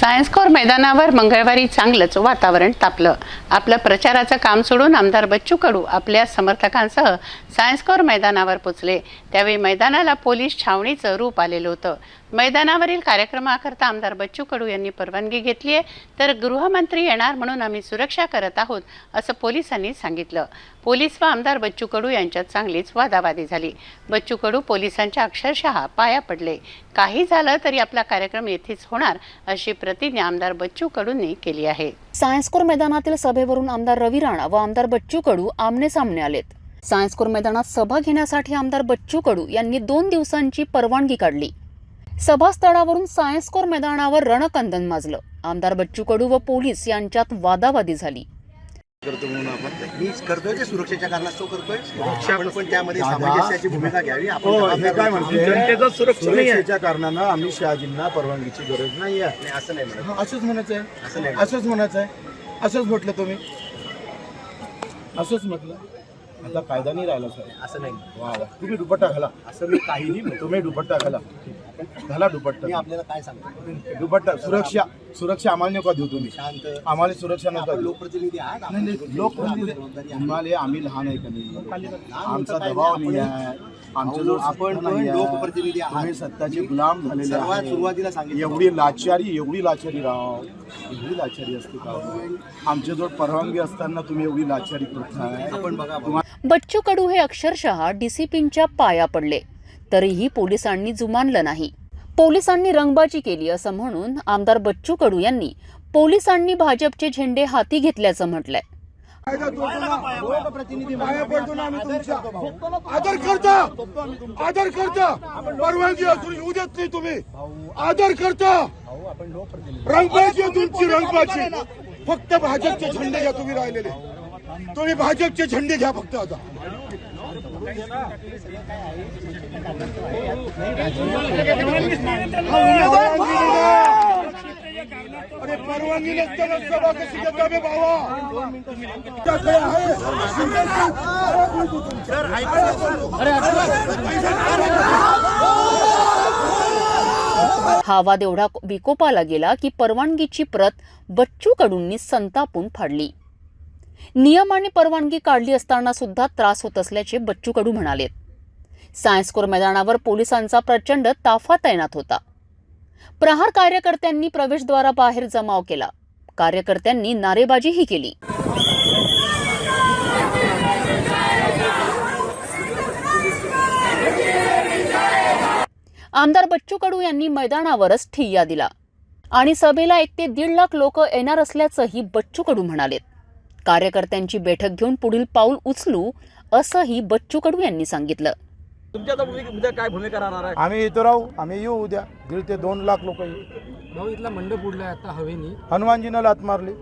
Science मैदानावर मंगळवारी चांगलंच वातावरण तापलं. आपलं प्रचाराचं काम सोडून आमदार बच्चू कडू आपल्या समर्थकांसह सायन्स कोर मैदानावर पोचले. त्यावेळी मैदानाला पोलीस छावणीचं रूप आलेलं होतं. मैदानावरील कार्यक्रमाकरता आमदार बच्चू कडू यांनी परवानगी घेतली आहे. तर गृहमंत्री येणार म्हणून आम्ही सुरक्षा करत आहोत असं पोलिसांनी सांगितलं. पोलीस व आमदार बच्चू कडू यांच्यात चांगलीच वादावादी झाली. बच्चू कडू पोलिसांच्या अक्षरशः पाया पडले. काही झालं तरी आपला कार्यक्रम येथेच होणार अशी प्रतिज्ञा आमदार बच्चू कडूंनी केली आहे. सायन्सकोर मैदानातील सभेवरून आमदार रवी राणा व आमदार बच्चू कडू आमने सामने आलेत. सायन्सकोर मैदानात सभा घेण्यासाठी आमदार बच्चू कडू यांनी दोन दिवसांची परवानगी काढली. सभास्थळावरून सायन्सकोर मैदानावर रणकंदन माजलं. आमदार बच्चू कडू व पोलीस यांच्यात वादावादी झाली. करतो म्हणून आपण मी करतोय ते सुरक्षेच्या कारणास्तव करतोय. आपण पण त्यामध्ये सामंजस्याची भूमिका घ्यावी. आपण हो जबाबदार. सुरक्षेच्या कारणानं आम्ही शहाजींना परवानगीची गरज नाही आहे. नाही, असं नाही म्हणत. हं, असंच म्हणायचं असं नाही. असंच म्हणायचं आहे असंच म्हटलं तुम्ही. असंच म्हटलं. आता कायदा नाही राहिला सर असं नाही वा वा तुम्ही दुपट्टा घाला. असं मी काहीही म्हणतो तुम्ही दुपट्टा घाला. मी दुपट्टा. आपल्याला काय सांगतो? दुपट्टा सुरक्षा सुरक्षा आम्हाला नका देऊ तुम्ही. शांत. आम्हाला सुरक्षा नका लोकप्रतिनिधी आहात नाही आपण नाही लोकप्रतिनिधी. आम्हाला आम्ही लहान आहे का नाही? आमचा दबाव आपण- नाही आहे. आमच्याजवळ आपण. लोकप्रतिनिधी आहात. तुम्ही सत्ताचे गुलाम झालेले सर्वात. सुरुवातीला सांगितलं. एवढी लाचारी एवढी लाचारी राव. एवढी लाचारी असते का? आमच्याजवळ परवानगी असताना तुम्ही एवढी लाचारी करताय. आपण बघा बच्चू कडू हे अक्षरशः डीसीपींच्या पाया पडले. तरीही पोलिसांनी जुमानलं नाही. पोलिसांनी रंगबाजी केली असं म्हणून आमदार बच्चू कडू यांनी पोलिसांनी भाजपचे झेंडे हाती घेतल्याचं म्हटलंय. आदर करता! आदर करता! परवानगी असून येऊ देत नाही तुम्ही. आदर करता! रंगबाजी तुमची रंगबाजी. फक्त भाजपचे झेंडे घ्या तुम्ही राहिलेले. तुम्ही भाजपचे झेंडे घ्या फक्त आता. अरे परवानगी नसताना सभा कशी घेता मी भावा हा वाद एवढा विकोपाला गेला की परवानगीची प्रत बच्चू कडूंनी संतापून फाडली. नियम आणि परवानगी काढली असताना सुद्धा त्रास होत असल्याचे बच्चू कडू म्हणालेत सायन्सकोर मैदानावर पोलिसांचा प्रचंड ताफा तैनात होता. प्रहार कार्यकर्त्यांनी प्रवेशद्वाराबाहेर जमाव केला. कार्यकर्त्यांनी नारेबाजीही केली. आमदार बच्चू कडू यांनी मैदानावरच ठिय्या दिला. आणि सभेला एक ते दीड लाख लोक येणार असल्याचंही बच्चू कडू म्हणालेत. कार्यकर्त्यांची बैठक घेऊन पुढील पाऊल उचलू असंही बच्चू कडू यांनी सांगितलं. तुमच्या आता भूमिका उद्या काय भूमिका राहणार आहे? आम्ही इथं राहू आम्ही येऊ उद्या. दीड ते दोन लाख लोक येऊ. भाऊ इथला मंडप उडलाय आता हवेनी. हनुमानजीनं लात मारली.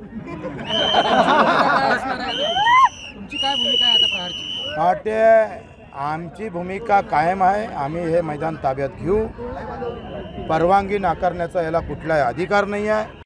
तुमची काय भूमिका आहे आता प्रहारची आमची भूमिका कायम आहे. आम्ही हे मैदान ताब्यात घेऊ. परवानगी नाकारण्याचा याला कुठलाही अधिकार नाही आहे.